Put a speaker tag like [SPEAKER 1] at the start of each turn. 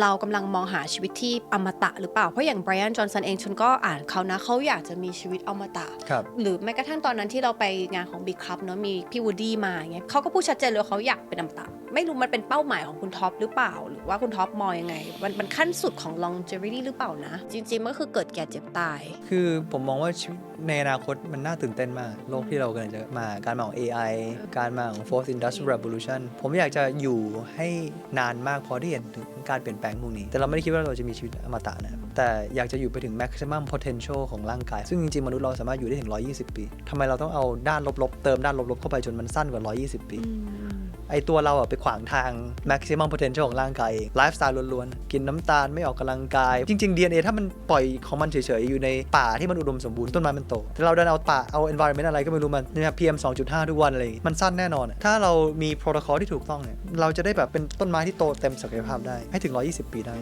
[SPEAKER 1] เรากำลังมองหาชีวิตที่อมตะหรือเปล่า เพราะอย่างไบรอันจอห์นสันเองฉันก็อ่านเขานะเขาอยากจะมีชีวิตอมตะ
[SPEAKER 2] ครับ
[SPEAKER 1] หรือแม้กระทั่งตอนนั้นที่เราไปงานของบิ๊กคัพเนาะมีพี่วูดดี้มาอย่างเงี้ยเขาก็พูดชัดเจนเลยว่าเขาอยากเป็นอมตะ ไม่รู้มันเป็นเป้าหมายของคุณท็อปหรือเปล่า หรือว่าคุณท็อปมองยังไง มันมันขั้นสุดของ longevity หรือเปล่านะ จริงๆมันก็คือเกิดแก่เจ็บตาย
[SPEAKER 2] คือผมมองว่าชีวิตในอนาคตมันน่าตื่นเต้นมาก โลกที่เรากำลังจะมาการมาของ AI การมาของ fourth industrial revolution ผมอยากจะอยู่ให้นานมากพอที่เห็นถึงการเปลี่ยนแปลงพวกนี้ แต่เราไม่ได้คิดว่าเราจะมีชีวิตอมตะนะครับแต่อยากจะอยู่ไปถึง maximum potential ของร่างกาย ซึ่งจริงๆ มนุษย์เราสามารถอยู่ได้ถึง 120 ปีทำไมเราต้องเอาด้านลบๆ เติมด้านลบๆ เข้าไปจนมันสั้นกว่า 120 ปี ไอตัวเราอะไปขวางทาง maximum potential ของร่างกายเองไลฟ์สไตล์ล้วนๆ กินน้ำตาลไม่ออกกำลังกาย จริง ๆ DNA ถ้ามันปล่อยของมันเฉยๆ อยู่ในป่าที่มันอุดมสมบูรณ์ต้นไม้มันโตแต่เราดันเอาป่าเอา environment อะไรก็ไม่รู้มันเนี่ย PM 2.5 ทุกวันอะไรอย่างงี้มันสั้นแน่นอน ถ้าเรามีโปรโตคอลที่ถูกต้องเนี่ยเราจะได้แบบเป็นต้นไม้ที่โตเต็มศักยภาพได้ให้ถึง 120 ปีได้